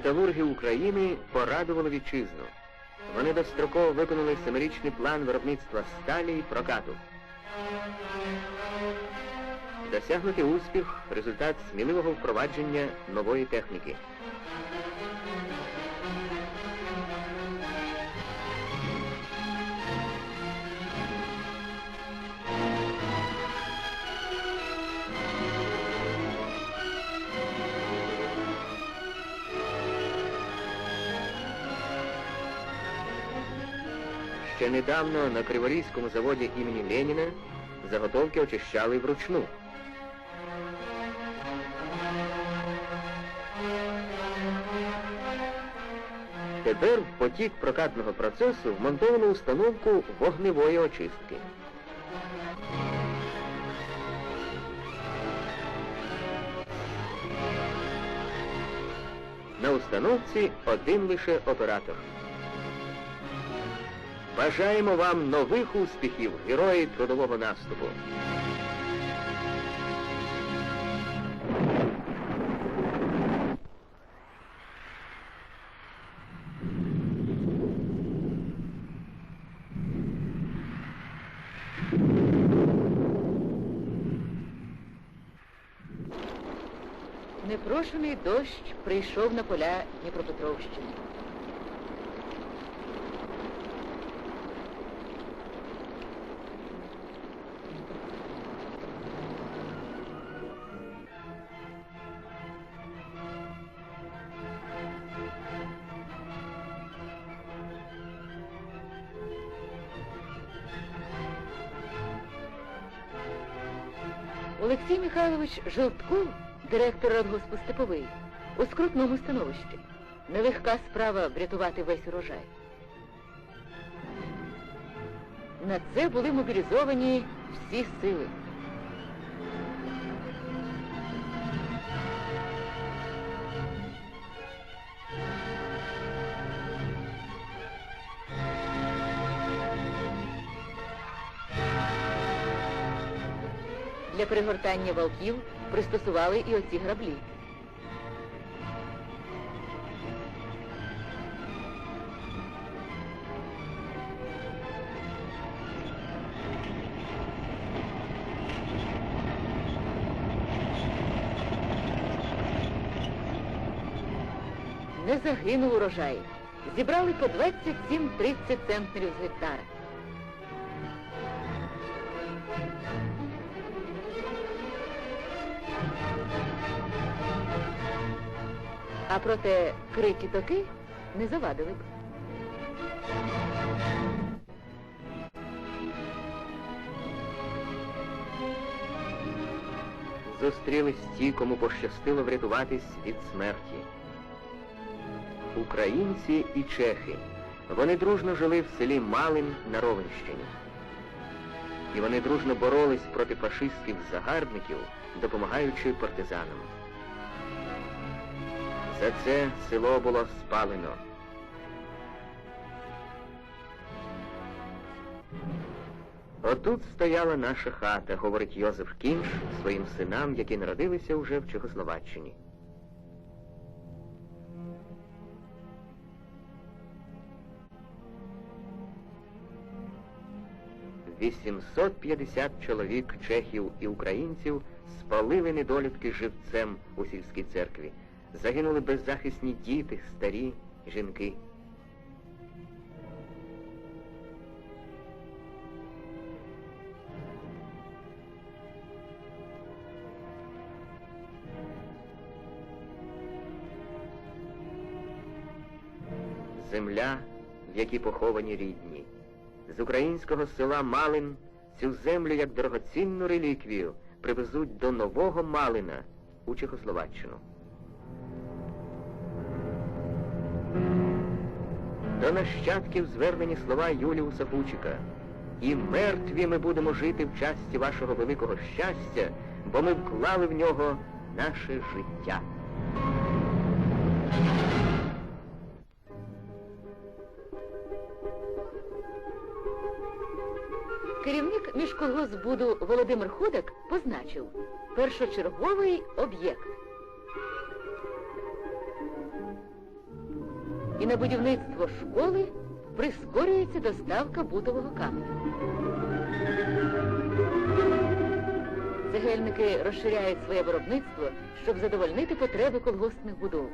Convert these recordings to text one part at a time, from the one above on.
Металурги України порадували вітчизну. Вони достроково виконали семирічний план виробництва сталі і прокату. Досягнути успіх результат сміливого впровадження нової техніки. Ще недавно на Криворізькому заводі імені Леніна заготовки очищали вручну. Тепер в потік прокатного процесу вмонтовано установку вогневої очистки. На установці один лише оператор. Бажаємо вам нових успіхів, герої трудового наступу. Непрошений дощ прийшов на поля Дніпропетровщини. Олексій Михайлович Жовтков, директор радгоспу Степовий, у скрутному становищі. Нелегка справа врятувати весь урожай. На це були мобілізовані всі сили. Для пригортання валків пристосували і оці граблі. Не загинув урожай. Зібрали по 27-30 центнерів з гектара. А проте криті токи не завадили б. Зустрілись ті, кому пощастило врятуватись від смерті. Українці і чехи. Вони дружно жили в селі Малин на Ровенщині. І вони дружно боролись проти фашистських загарбників, допомагаючи партизанам. За це село було спалено. Отут стояла наша хата, говорить Йозеф Кінш своїм синам, які народилися уже в Чехословаччині. Вісімсот п'ятдесят чоловік чехів і українців спалили недолюдки живцем у сільській церкві. Загинули беззахисні діти, старі, жінки. Земля, в якій поховані рідні. З українського села Малин цю землю як дорогоцінну реліквію привезуть до нового Малина у Чехословаччину. До нащадків звернені слова Юліуса Фучика. І мертві ми будемо жити в часті вашого великого щастя, бо ми вклали в нього наше життя. Керівник міжколгоспбуду Володимир Ходак позначив першочерговий об'єкт. І на будівництво школи прискорюється доставка бутового каменю. Цегельники розширяють своє виробництво, щоб задовольнити потреби колгоспних будов.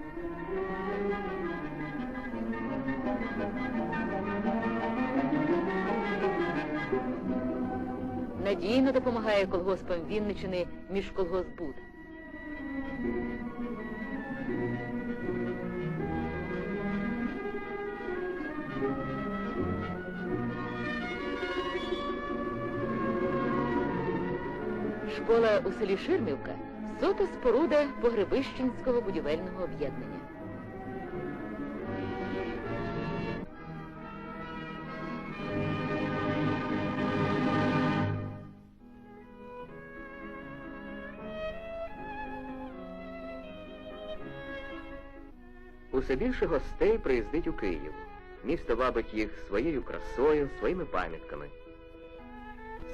Надійно допомагає колгоспам Вінничини міжколгоспбуд. Школа у селі Ширмівка сота споруда Погребищенського будівельного об'єднання. Усе більше гостей приїздить у Київ. Місто вабить їх своєю красою, своїми пам'ятками.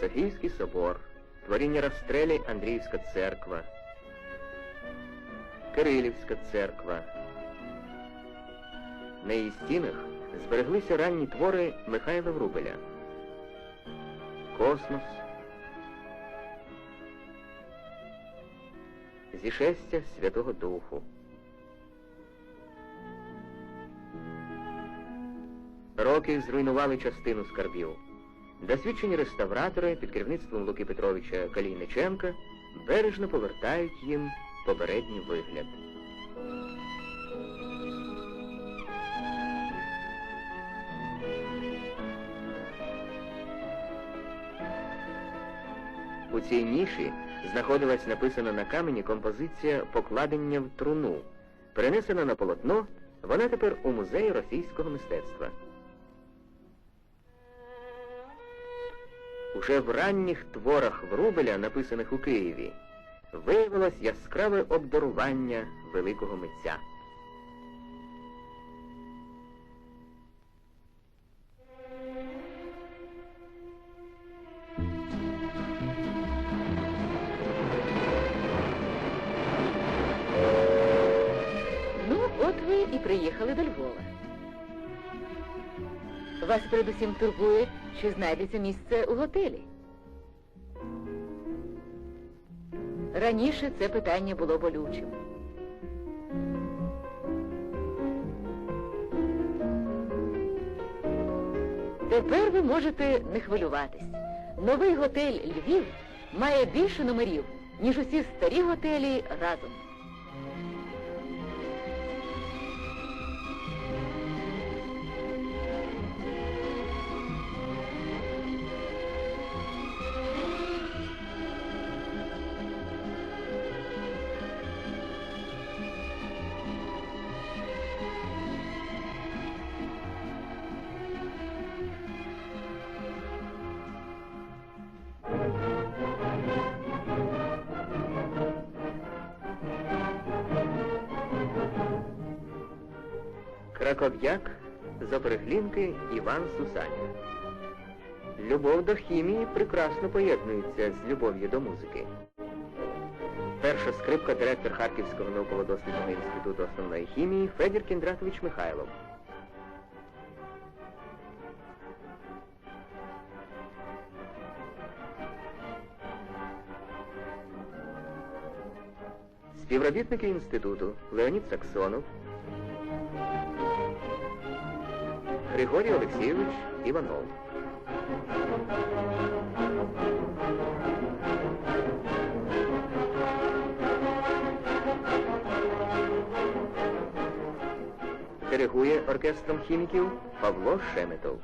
Софійський собор, творіння Растрелі Андріївська церква, Кирилівська церква. На її стінах збереглися ранні твори Михайла Врубеля. Космос. Зішестя Святого Духу. Роки зруйнували частину скарбів. Досвідчені реставратори під керівництвом Луки Петровича Калійниченка бережно повертають їм попередній вигляд. У цій ніші знаходилась написана на камені композиція Покладення в труну. Перенесена на полотно, вона тепер у музеї російського мистецтва. Уже в ранніх творах Врубеля, написаних у Києві, виявилось яскраве обдарування великого митця. Ну, от ви і приїхали до Львова. Вас передусім турбує, чи знайдеться місце у готелі. Раніше це питання було болючим. Тепер ви можете не хвилюватись. Новий готель Львів має більше номерів, ніж усі старі готелі разом. Краков'як з Іван Сусанін. Любов до хімії прекрасно поєднується з любов'ю до музики. Перша скрипка директор Харківського науково-дослідного інституту основної хімії Федір Кіндратович Михайлов. Співробітники інституту Леонід Саксонов, Григорій Олексійович Іванов. Диригує оркестром хіміків Павло Шеметов.